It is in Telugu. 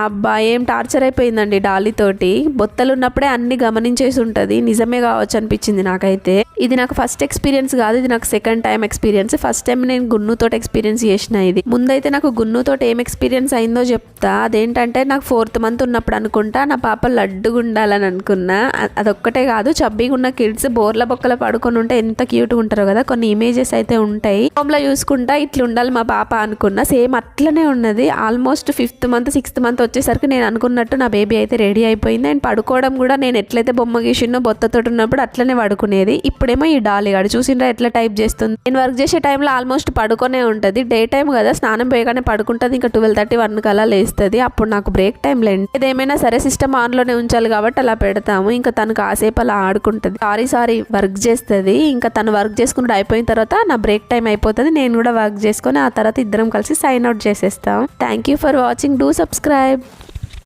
అబ్బా ఏం టార్చర్ అయిపోయిందండి డాలీ తోటి బొత్తలు ఉన్నప్పుడే అన్ని గమనించేసి ఉంటుంది. నిజమే కావచ్చు అనిపించింది నాకైతే. ఇది నాకు ఫస్ట్ ఎక్స్పీరియన్స్ కాదు ఇది నాకు second time experience first time నేను గున్నుతో ఎక్స్పీరియన్స్ చేసిన ఇది. ముందైతే నాకు గున్నుతో ఏం ఎక్స్పీరియన్స్ అయిందో చెప్తా. అదేంటంటే నాకు ఫోర్త్ మంత్ ఉన్నప్పుడు అనుకుంటా నా పాప లడ్డుగా ఉండాలని అనుకున్నా. అదొక్కటే కాదు చబ్బీగా ఉన్న కిడ్స్ బోర్ల బొక్కల పడుకొని ఉంటే ఎంత క్యూట్గా ఉంటారో కదా. కొన్ని ఇమేజెస్ అయితే ఉంటాయి. హోమ్లో చూసుకుంటా ఇట్లా ఉండాలి మా పాప అనుకున్నా. సేమ్ అట్లనే ఉన్నది. Almost fifth month sixth month వచ్చేసరికి నేను అనుకున్నట్టు నా బేబీ అయితే రెడీ అయిపోయింది. అండ్ పడుకోవడం కూడా నేను ఎట్లయితే బొమ్మ గీసినో బొత్తతోటి ఉన్నప్పుడు అట్లనే పడుకునేది. ఇప్పుడేమో ఈ డాలిగాడు చూసిండ్రా ఎట్లా టైప్ చేస్తుంది. నేను వర్క్ చేసే టైంలో ఆల్మోస్ట్ పడుకునే ఉంటుంది. డే టైం కదా స్నానం పోయగానే పడుకుంటుంది. ఇంకా ట్వెల్వ్ థర్టీ వన్ కల్లా లేస్తుంది. అప్పుడు నాకు బ్రేక్ టైం లేండి. ఏదేమైనా సరే సిస్టమ్ ఆన్లోనే ఉంచాలి కాబట్టి అలా పెడతాము. ఇంకా తను కాసేపు అలా ఆడుకుంటుంది. సారీ సారీ వర్క్ చేస్తుంది. ఇంకా తను వర్క్ చేసుకుంటూ అయిపోయిన తర్వాత నా బ్రేక్ టైం అయిపోతుంది. నేను కూడా వర్క్ చేసుకొని ఆ తర్వాత ఇద్దరం కలిసి సైన్ అవుట్ చేసేస్తాం. Thank you for watching. Do subscribe. subscribe